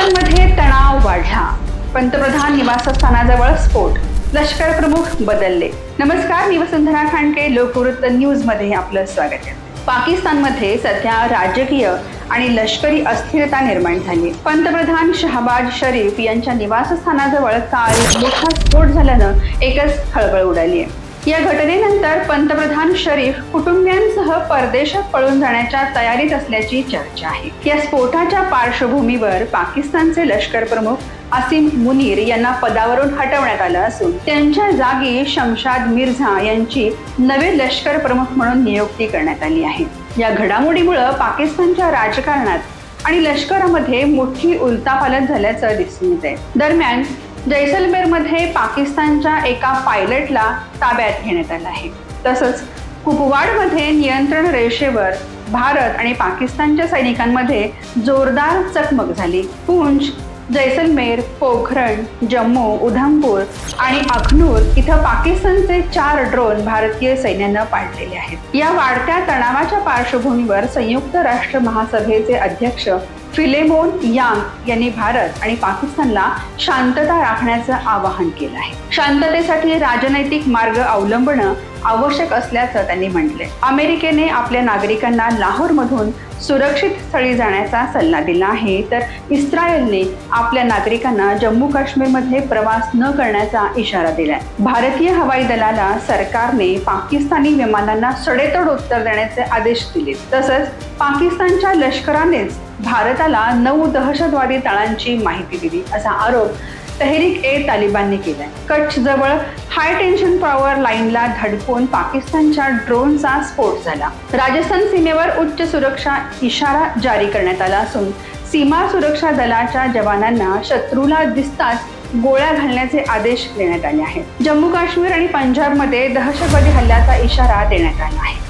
पोलिसांमध्ये तणाव वाढला. पंतप्रधान निवासस्थानाजवळ स्फोट. लष्कर प्रमुख बदलले. नमस्कार मी वसुंधरा खांडके लोकवृत्त न्यूजमध्ये आपलं स्वागत. आहे पाकिस्तानमध्ये सध्या राजकीय आणि लष्करी अस्थिरता निर्माण झाली. पंतप्रधान शहबाज शरीफ यांच्या निवासस्थानाजवळ काल मोठा स्फोट झाल्यानं एकच खळबळ उडाली आहे. या घटनेनंतर पंतप्रधान शरीफ कुटुंबियांसह परदेशात पळून जाण्याच्या तयारीत असल्याची चर्चा आहे. या स्फोटाच्या पार्श्वभूमीवर पाकिस्तानचे लष्कर प्रमुख आसिम मुनीर यांना पदावरून हटवण्यात आलं असून त्यांच्या जागी शमशाद मिर्झा यांची नवे लष्कर प्रमुख म्हणून नियुक्ती करण्यात आली आहे. या घडामोडीमुळं पाकिस्तानच्या राजकारणात आणि लष्करामध्ये मोठी उलतापालट झाल्याचं दिसून येते दरम्यान जैसलमेरमध्ये पाकिस्तानच्या एका पायलटला ताब्यात घेण्यात आलं आहे. तसंच कुपवाडमध्ये नियंत्रण रेषेवर भारत आणि पाकिस्तानच्या सैनिकांमध्ये जोरदार चकमक झाली. पूंछ जैसलमेर पोखरण जम्मू उधमपूर आणि अखनूर इथं पाकिस्तानचे चार ड्रोन भारतीय सैन्यानं पाडलेले आहेत. या वाढत्या तणावाच्या पार्श्वभूमीवर संयुक्त राष्ट्र महासभेचे अध्यक्ष फिलेमोन यांग यांनी भारत आणि पाकिस्तानला शांतता राखण्याचं आवाहन केलं आहे. शांततेसाठी राजनैतिक मार्ग अवलंबणं आवश्यक असल्याचं त्यांनी म्हटलंय. अमेरिकेने आपल्या नागरिकांना लाहोरमधून सुरक्षित स्थळी जाण्याचा सल्ला दिला आहे तर इस्रायलने आपल्या नागरिकांना जम्मू काश्मीरमध्ये प्रवास न करण्याचा इशारा दिलाय. भारतीय हवाई दलाला सरकारने पाकिस्तानी विमानांना सडेतोड उत्तर देण्याचे आदेश दिले तसंच पाकिस्तानच्या लष्करानेच भारताला नऊ दहशतवादी तळांची माहिती दिली असा आरोप तहरीक ए तालिबानने केलाय. कच्छ जवळ हाय टेन्शन पॉवर लाईनला धडकून पाकिस्तानच्या ड्रोनचा स्फोट झाला. राजस्थान सीमेवर उच्च सुरक्षा इशारा जारी करण्यात आला असून सीमा सुरक्षा दलाच्या जवानांना शत्रूला दिसताच गोळ्या घालण्याचे आदेश देण्यात आले आहेत. जम्मू काश्मीर आणि पंजाबमध्ये दहशतवादी हल्ल्याचा इशारा देण्यात आला आहे.